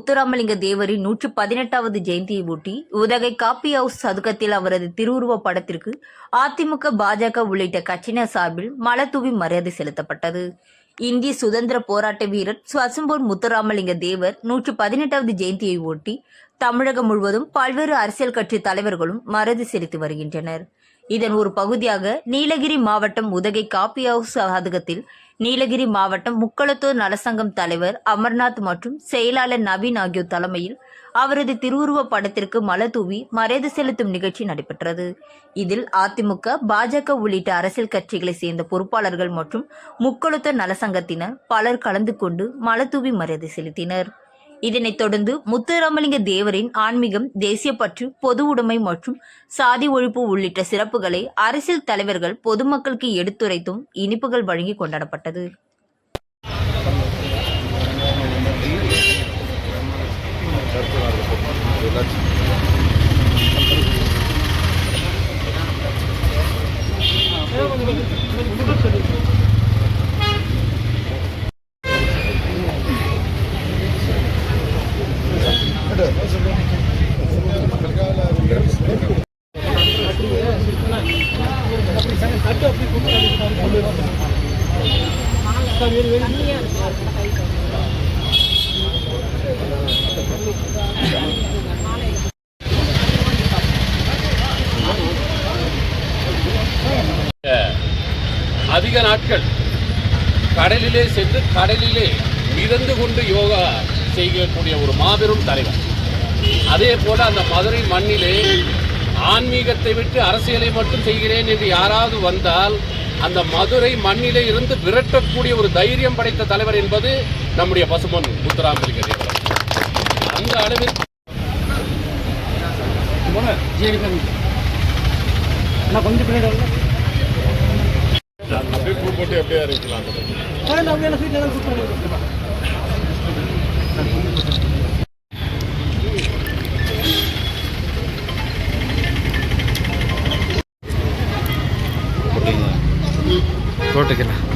முத்துராமலிங்க தேவரின் நூற்று பதினெட்டாவது ஜெயந்தியை ஒட்டி உதகை காப்பி ஹவுஸ் சதுக்கத்தில் அவரது திருவுருவ படத்திற்கு அதிமுக பாஜக உள்ளிட்ட கட்சியினர் சார்பில் மலத்தூவி மரியாதை செலுத்தப்பட்டது. இந்திய சுதந்திர போராட்ட வீரர் ஸ்வசம்பூர் முத்துராமலிங்க தேவர் நூற்று பதினெட்டாவது ஜெயந்தியை ஒட்டி தமிழகம் முழுவதும் பல்வேறு அரசியல் கட்சி தலைவர்களும் மரியாதை செலுத்தி வருகின்றனர். இதன் ஒரு பகுதியாக நீலகிரி மாவட்டம் உதகை காப்பி ஹவுஸ் சாதகத்தில் நீலகிரி மாவட்டம் முக்களத்தூர் நலசங்கம் தலைவர் அமர்நாத் மற்றும் செயலாளர் நவீன் ஆகியோர் தலைமையில் அவரது திருவுருவப் படத்திற்கு மலர் தூவி மரியாதை செலுத்தும் நிகழ்ச்சி நடைபெற்றது. இதில் அதிமுக பாஜக உள்ளிட்ட அரசியல் கட்சிகளை சேர்ந்த பொறுப்பாளர்கள் மற்றும் முக்களத்தூர் நலசங்கத்தினர் பலர் கலந்து கொண்டு மலர் தூவி மரியாதை செலுத்தினர். இதனைத் தொடர்ந்து முத்துராமலிங்க தேவரின் ஆன்மீகம் தேசியப்பற்று பொது உடைமை மற்றும் சாதி ஒழிப்பு உள்ளிட்ட சிறப்புகளை அரசியல் தலைவர்கள் பொதுமக்களுக்கு எடுத்துரைத்தும் இனிப்புகள் வழங்கி கொண்டாடப்பட்டது. அதிக நாட்கள் கடலிலே சென்று கடலிலே மிதந்து கொண்டு யோகா செய்யக்கூடிய ஒரு மாபெரும் தலைவர். அதே போல அந்த மதுரை மண்ணிலே ஆன்மீகத்தை விட்டு அரசியலை மட்டும் செய்கிறேன் என்று யாராவது வந்தால் அந்த மதுரை மண்ணிலே இருந்து விரட்டக்கூடிய ஒரு தைரியம் படைத்த தலைவர் என்பது நம்முடைய பசுமன் முத்துராமலிங்க அந்த அளவிற்கு அப்படியே கூப்பிட்டு போட்டுக்கலாம்.